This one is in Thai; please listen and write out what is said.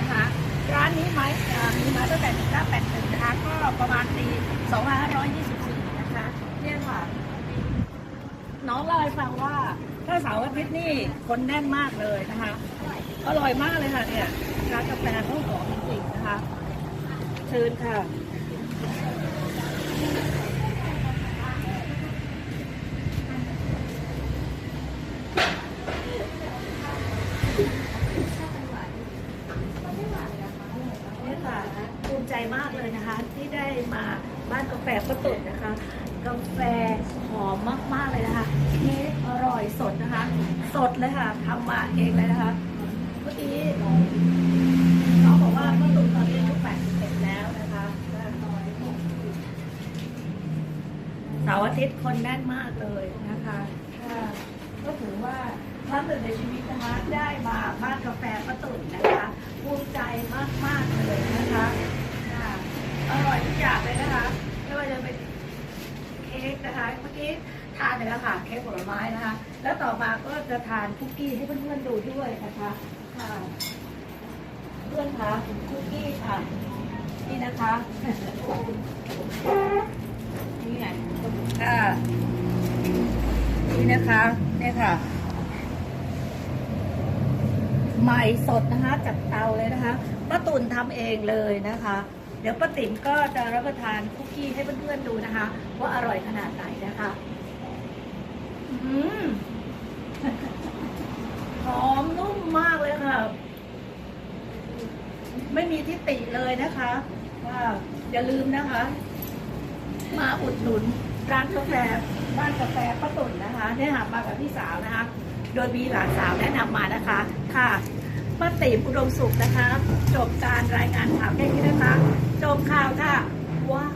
นะคะร้านนี้ไมมีมาตั้งแต่1981นะคะก็ประมาณปี2524นะคะเนี่ยค่ะ น้องเล่าให้ฟังว่าถ้าเสาร์อาทิตย์นี่คนแน่นมากเลยนะคะอร่อยมากเลยค่ะเนี่ยร้านกาแฟเขงหอมจริงๆนะคะเชิญค่ะ ใจมากเลยนะคะ ที่ได้มาบ้านกาแฟป้าตุ่นนะคะ กาแฟหอมมากๆเลยนะคะเค้กอร่อยสดนะคะ สดเลยค่ะทำมาเองเลยนะคะเมื่อกี้น้องบอกว่าป้าตุ่นตอนนี้อายุ81แล้วนะคะเสาร์อาทิตย์คนแน่นมากเลยนะคะก็ถือว่าครั้งหนึ่งในชีวิตนะคะได้มาบ้านกาแฟป้าตุ่นนะคะภูมิใจมาก ๆ เลยนะคะค่ะอร่อยทุกอย่างเลยนะคะ ไม่ว่าจะเป็นเค้ กนะคะเมื่อกี้ทานไปแล้วค่ะเค้กผลไม้นะคะ แล้วต่อมาก็จะทานคุกกี้ให้เพื่อนๆดูด้วยนะคะค่ะเพื่อนคะคุกกี้ค่ะ นี่นะคะนี่ไงค่ะนี่นะคะนี่ค่ะใหม่สดนะคะจากเตาเลยนะคะป้าตุ่นทำเองเลยนะคะ ดี๋ยวป้าติ๋มก็จะรับประทานคุกกี้ให้เพื่อนๆดูนะคะ ว่าอร่อยขนาดไหนนะคะอืมหอมนุ่มมากเลยค่ะ ไม่มีที่ติเลยนะคะว่าอย่าลืมนะคะ มาอุดหนุนร้านกาแฟบ้านกาแฟป้าตุ่นนะคะเนี่ยค่ะมากับพี่สาวนะคะ โดยมีหลานสาวแนะนำมานะคะ ค่ะ ป้าติ๋มอุดมสุขนะคะ จบการรายงานข่าวแค่นี้นะคะ จบข่าวค่ะว้าว